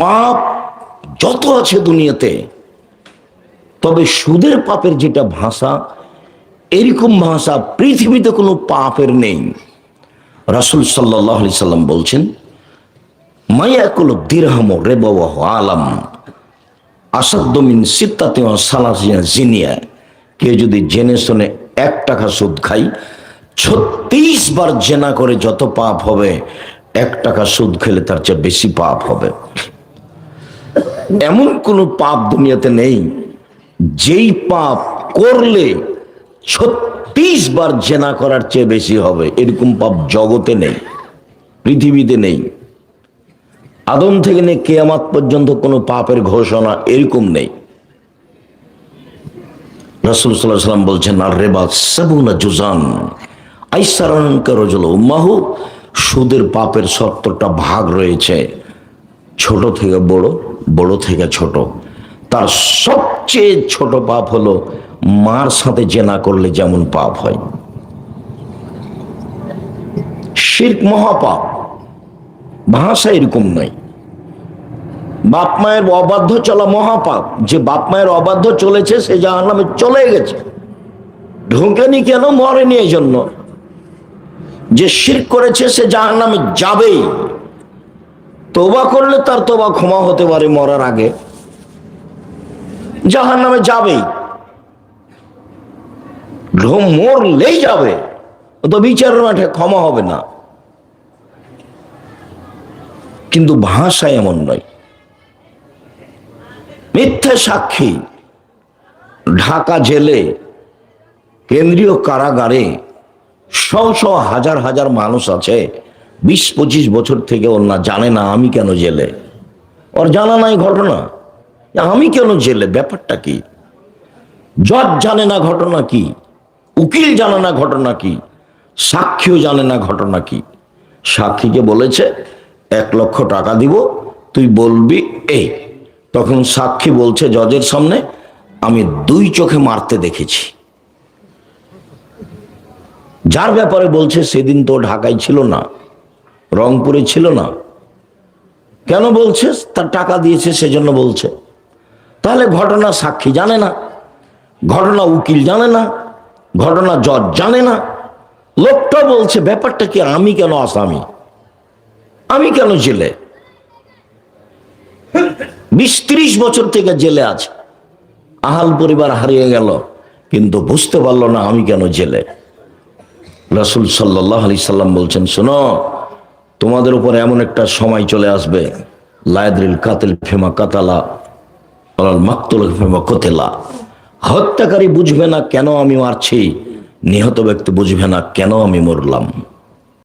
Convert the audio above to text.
পাপ যত আছে দুনিয়াতে, তবে সুদের পাপের যেটা ভাষা, এরকম ভাষা পৃথিবীতে কোনো পাপের নেই। রাসুল সাল্লাহ সাল্লাম বলছেন, মায়াকুল দিরহাম রেবাহ আলাম আসাদ্দমিন সিত্তাতে সালাসিয়া জিনিয়া। কেউ যদি জেনে শুনে এক টাকা সুদ খাই ছত্রিশ বার জেনা করে যত পাপ হবে এক টাকা সুদ খেলে তার চেয়ে বেশি পাপ হবে। এমন কোনো পাপ দুনিয়াতে নেই, যেই পাপ করলে ছত্রিশ বার জেনা করার চেয়ে বেশি হবে। এরকম পাপ জগতে নেই, পৃথিবীতে নেই। আদম থেকে নিয়ে কেয়ামাত পর্যন্ত কোনো পাপের ঘোষণা এরকম নেই। রসুল সাল্লাহ সাল্লাম বলছেন আর রেবা সাবুনা জুজান আইসারানকার উম্মাহু সুদের পাপের সত্তরটা ভাগ রয়েছে। ছোট থেকে বড় বড় থেকে ছোট। তার সবচেয়ে ছোট পাপ হলো মার সাথে জেনা করলে যেমন পাপ হয়। শির্ক মহাপাপ। ভাষা এরকম নয়। বাপ মায়ের অবাধ্য চলা মহাপাপ। যে বাপ মায়ের অবাধ্য চলেছে, সে জাহার নামে চলে গেছে। ঢুকেনি কেন? মরেনি এই জন্য যে শির করেছে সে জাহার নামে যাবেই তোবা করলে তার তোবা ক্ষমা হতে পারে মরার আগে। জাহার নামে যাবেই মরলেই যাবে। তো বিচারের মাঠে ক্ষমা হবে না। কিন্তু ভাষা এমন নয়। মিথ্যা সাক্ষী, ঢাকা জেলে, কেন্দ্রীয় কারাগারে শ শ হাজার হাজার মানুষ আছে। বিশ পঁচিশ বছর থেকে ওর না জানে না আমি কেন জেলে। ওর জানা নাই ঘটনা। আমি কেন জেলে? ব্যাপারটা কি? জজ জানে না ঘটনা কি? উকিল জানে না ঘটনা কি? সাক্ষীও জানে না ঘটনা কি? সাক্ষীকে বলেছে, এক লক্ষ টাকা দিব, তুই বলবি এই। তখন সাক্ষী বলছে জজের সামনে, আমি দুই চোখে মারতে দেখেছি। যার ব্যাপারে বলছে সেদিন তো ঢাকায় ছিল না, রংপুরে ছিল না। কেন বলছে? তার টাকা দিয়েছে, সেজন্য বলছে। তাহলে ঘটনা সাক্ষী জানে না, ঘটনা উকিল জানে না, ঘটনা জজ জানে না। লোকটা বলছে, ব্যাপারটা কি, আমি কেন আসামি? আমি কেন জেলে? বিশ ত্রিশ বছর থেকে জেলে আছে। আহাল পরিবার হারিয়ে গেল, কিন্তু বুঝতে পারল না, আমি কেন জেলে? রসুল সাল্লাহ আলি সাল্লাম বলছেন, শোনো, তোমাদের উপর এমন একটা সময় চলে আসবে, লায়দ্রিল কাতিল ফেমা কাতালা মাকতুল ফেমা কোতেলা। হত্যাকারী বুঝবে না কেন আমি মারছি, নিহত ব্যক্তি বুঝবে না কেন আমি মরলাম।